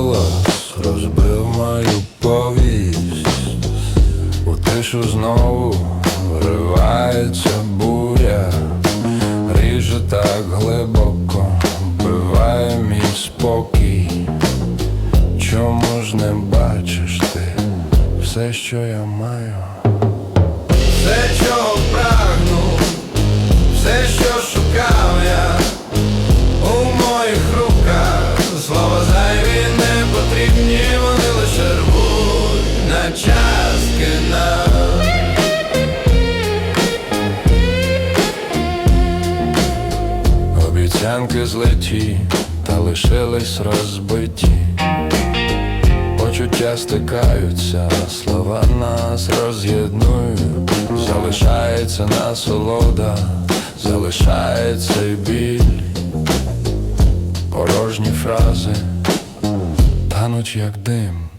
голос розбив мою повість, у тишу знову вривається буря, ріже так глибоко, вбиває мій спокій. Чому ж не бачиш ти все, що я маю? Обіцянки злеті та лишились розбиті. Почуття стикаються, слова нас роз'єднують, залишається насолода, залишається й біль, порожні фрази тануть як дим.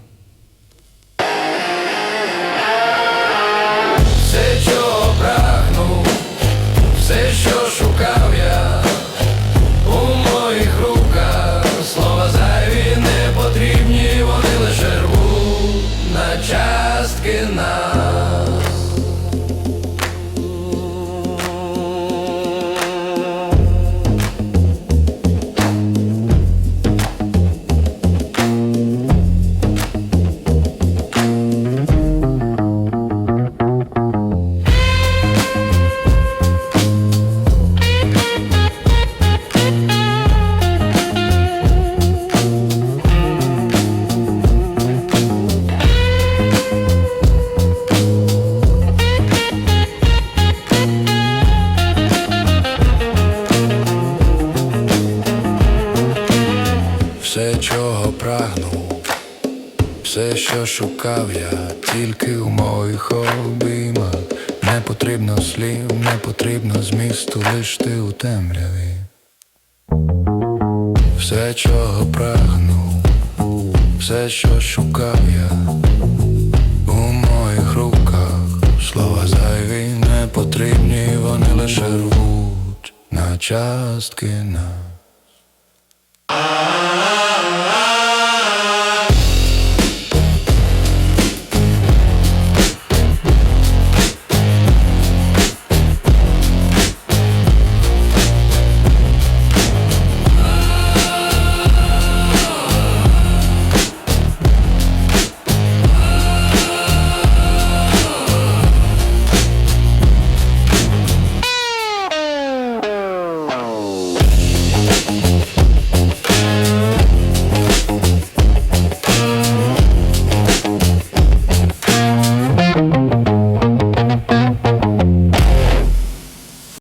Все, чого прагнув, все, що шукав я, тільки у моїх обіймах. Не потрібно слів, не потрібно змісту, лиш ти у темряві. Все, чого прагнув, все, що шукав я, у моїх руках. Слова зайві не потрібні, вони лише рвуть на частки нас.